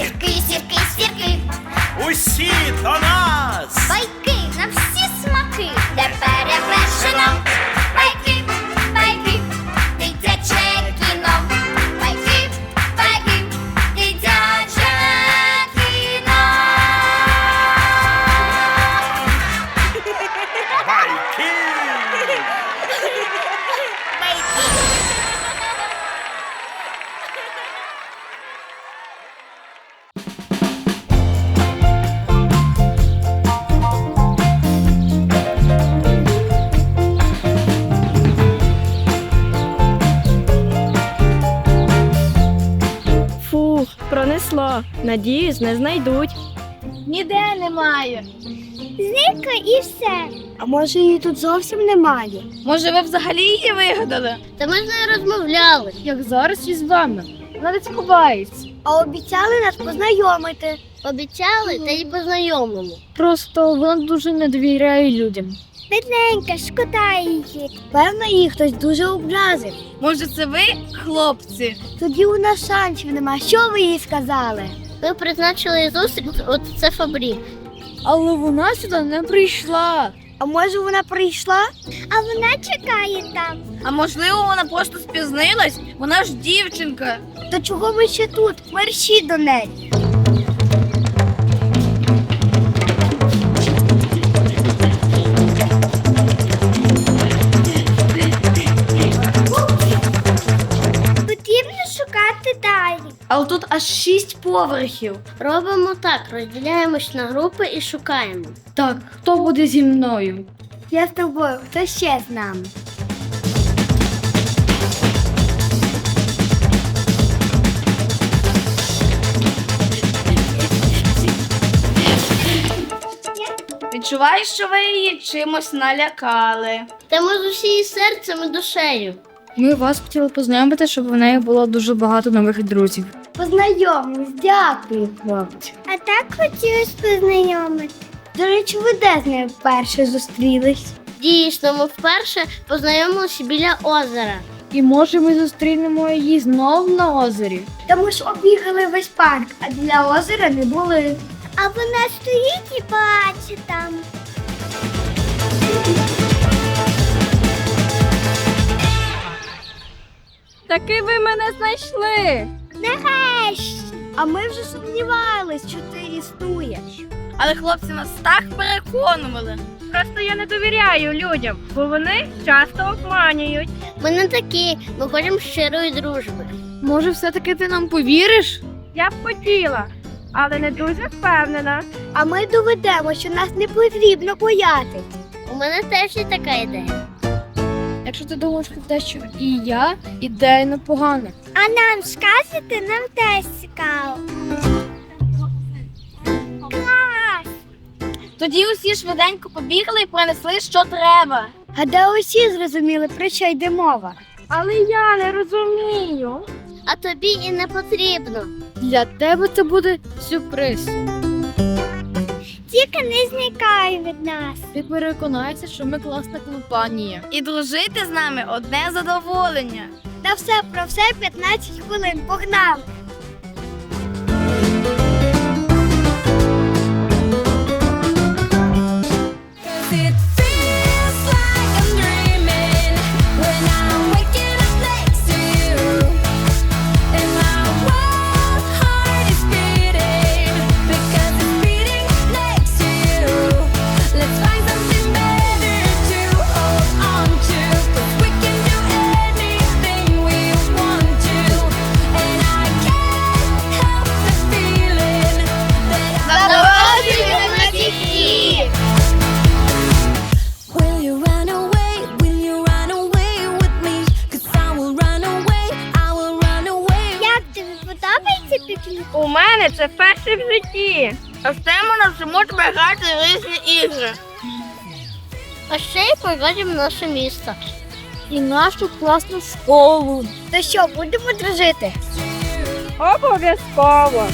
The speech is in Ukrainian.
Сірки, сірки, сірки, Усі до нас! байки на всі смаки, де перевершено. Пронесло. Надіюсь, не знайдуть. Ніде немає. Зникла і все. А може її тут зовсім немає? Може, ви взагалі її вигадали? Та ми з нею розмовляли. Як зараз із вами. Вона десь ховається. А обіцяли нас познайомити. Обіцяли та й познайомимо. Просто вона дуже не довіряє людям. Бідненька, шкода її. Певно, її хтось дуже образив. Може, це ви, хлопці? Тоді у нас шансів нема. Що ви їй сказали? Ми призначили зустріч, от це фабрік. Але вона сюди не прийшла. А може вона прийшла? А вона чекає там. А можливо, вона просто спізнилась? Вона ж дівчинка. То чого ви ще тут? Мерщі до неї. Шість поверхів. Робимо так, розділяємось на групи і шукаємо. Так, хто буде зі мною? Я з тобою, хто ще з нами? Відчуваю, що ви її чимось налякали. Та ми з усією серцем і душею. Ми вас хотіли познайомити, щоб в неї було дуже багато нових друзів. Познайомились, дякую, хлопці. А так хотілося познайомити. До речі, ви де з нею вперше зустрілись? Дійсно, ми вперше познайомилися біля озера. І може ми зустрінемо її знов на озері. Та ми ж обігали весь парк, а біля озера не були. А вона стоїть і плаче там. Таки ви мене знайшли. Нарешті. А ми вже сумнівались, що ти існуєш. Але хлопці нас так переконували. Просто я не довіряю людям, бо вони часто обманюють. Ми не такі, ми хочемо щирої дружби. Може, все-таки ти нам повіриш? Я б хотіла, але не дуже впевнена. А ми доведемо, що нас не потрібно боятись. У мене теж є така ідея. Якщо ти думаєш про те, що і я ідея непогана. А нам скажете, нам теж цікаво. Клас! Тоді усі швиденько побігли і принесли, що треба. Гадаю, усі зрозуміли, про що йде мова. Але я не розумію. А тобі і не потрібно. Для тебе це буде сюрприз. Тільки не зникай від нас. Ти переконаєшся, що ми класна компанія. І дружити з нами одне задоволення. Та все про все 15 хвилин. Погнали! У мене це перше в житті. А ще ми навчимо тебе грати в різні ігри. А ще й поїдемо в наше місто. І нашу класну школу. Та що, будемо дружити? Обов'язково.